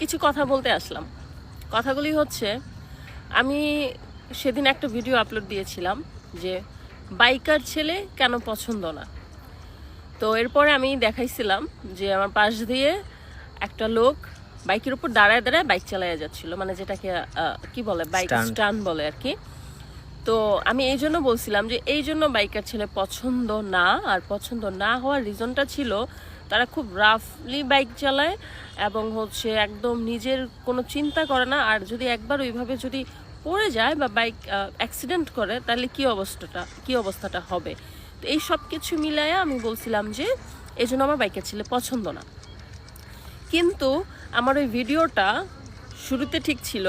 কিছু কথা বলতে আসলাম। কথাগুলি হচ্ছে আমি সেদিন একটা ভিডিও আপলোড দিয়েছিলাম যে বাইকার ছেলে কেন পছন্দ না? তো এরপরে আমি দেখাইছিলাম যে আমার পাশ দিয়ে একটা লোক বাইকের উপর দাঁড়ায় দাঁড়ায় বাইক চালাইয়া যাচ্ছিল। মানে যেটাকে কি বলে? বাইক. স্টান বলে আর কি। তো আমি এই জন্য বলছিলাম যে এই জন্য বাইকার ছেলে পছন্দ না, আর পছন্দ না হওয়ার রিজনটা ছিল তারা খুব রাফলি বাইক চালায় এবং হচ্ছে একদম নিজের কোনো চিন্তা করে না। আর যদি একবার ওইভাবে যদি পড়ে যায় বা বাইক অ্যাক্সিডেন্ট করে, তাহলে কি অবস্থাটা কি অবস্থাটা হবে? তো এই সব কিছু মিলায়া আমি বলছিলাম যে এই জন্য আমার বাইকের ছেলে পছন্দ না। কিন্তু আমার ওই ভিডিওটা শুরুতে ঠিক ছিল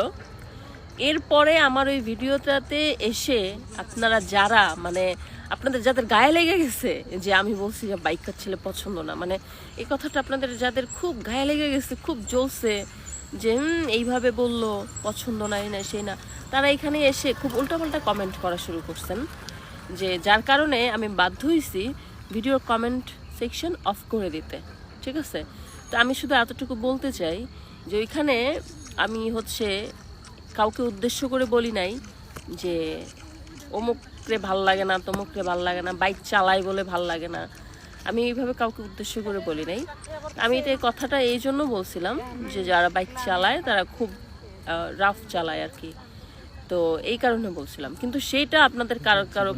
এরপরে আমার ওই ভিডিওটাতে এসে আপনারা যারা মানে আপনাদের যাদের গায়ে লেগে গেছে, যে আমি বলছি যে বাইকার ছেলে পছন্দ না মানে এই কথাটা আপনাদের যাদের খুব গায়ে লেগে গেছে, খুব জ্বলছে, যে হুম, এইভাবে বলল, পছন্দ নাই না সেই না, তারা এখানে এসে খুব উল্টাপাল্টা কমেন্ট করা শুরু করছেন, যে যার কারণে আমি বাধ্য হয়েছি ভিডিওর কমেন্ট সেকশন অফ করে দিতে, ঠিক আছে? তো আমি শুধু এতটুকু বলতে চাই যে ওইখানে আমি হচ্ছে কাউকে উদ্দেশ্য করে বলি নাই যে অমুকরে ভালো লাগে না তমুকরে ভালো লাগে না বাইক চালাই বলে ভালো লাগে না। আমি এইভাবে কাউকে উদ্দেশ্য করে বলি নাই। আমি এটা এই কথাটা এই জন্য বলছিলাম যে যারা বাইক চালায় তারা খুব রাফ চালায় আর কি। তো এই কারণে বলছিলাম। কিন্তু সেইটা আপনাদের কারও কারও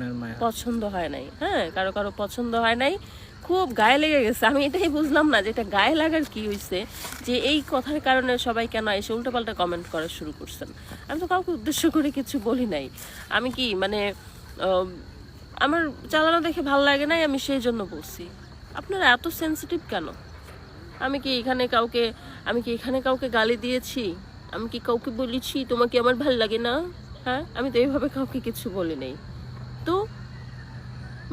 পছন্দ হয় নাই। হ্যাঁ কারও কারও পছন্দ হয় নাই। খুব গায়ে লেগে গেছে। আমি এটাই বুঝলাম না যে এটা গায়ে লাগার কি হয়েছে যে এই কথার কারণে সবাই কেন এসে উল্টোপাল্টা কমেন্ট করা শুরু করছেন। আমি তো কাউকে উদ্দেশ্য করে কিছু বলি নাই। আমি কি মানে আমার চালানো দেখে ভালো লাগে নাই, আমি সেই জন্য বলছি। আপনারা এত সেনসিটিভ কেন? আমি কি এখানে কাউকে, আমি কি এখানে কাউকে গালি দিয়েছি? আমি কি কাউকে বলেছি, তোমাকে আমার ভালো লাগে না? হ্যাঁ? আমি তো এইভাবে কাউকে কিছু বলি নাই। তো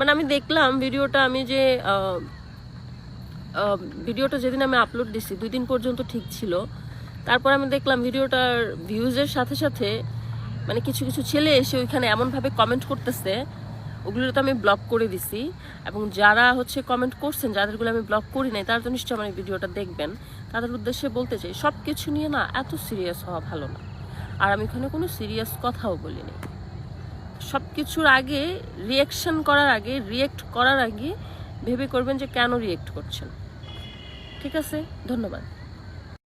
মানে আমি দেখলাম ভিডিওটা আমি যে ভিডিওটা যেদিন আমি আপলোড দিছি, দুই দিন পর্যন্ত ঠিক ছিল। তারপর আমি দেখলাম ভিডিওটার ভিউজের সাথে সাথে মানে কিছু কিছু ছেলে এসে ওইখানে এমনভাবে কমেন্ট করতেছে ওগুলো তো আমি ব্লক করে দিছি। এবং যারা হচ্ছে কমেন্ট করছেন, যাদেরগুলো আমি ব্লক করি নাই, তারা তো নিশ্চয়ই আমার ভিডিওটা দেখবেন। তাদের উদ্দেশ্যে বলতে চাই সব কিছু নিয়ে না এত সিরিয়াস হওয়া ভালো না। আর আমি এখানে কোনো সিরিয়াস কথাও বলিনি। সব কিছুর আগে রিয়াকশান করার আগে রিয়েক্ট করার আগে ভেবে করবেন যে কেন রিয়েক্ট করছেন। ঠিক আছে? ধন্যবাদ।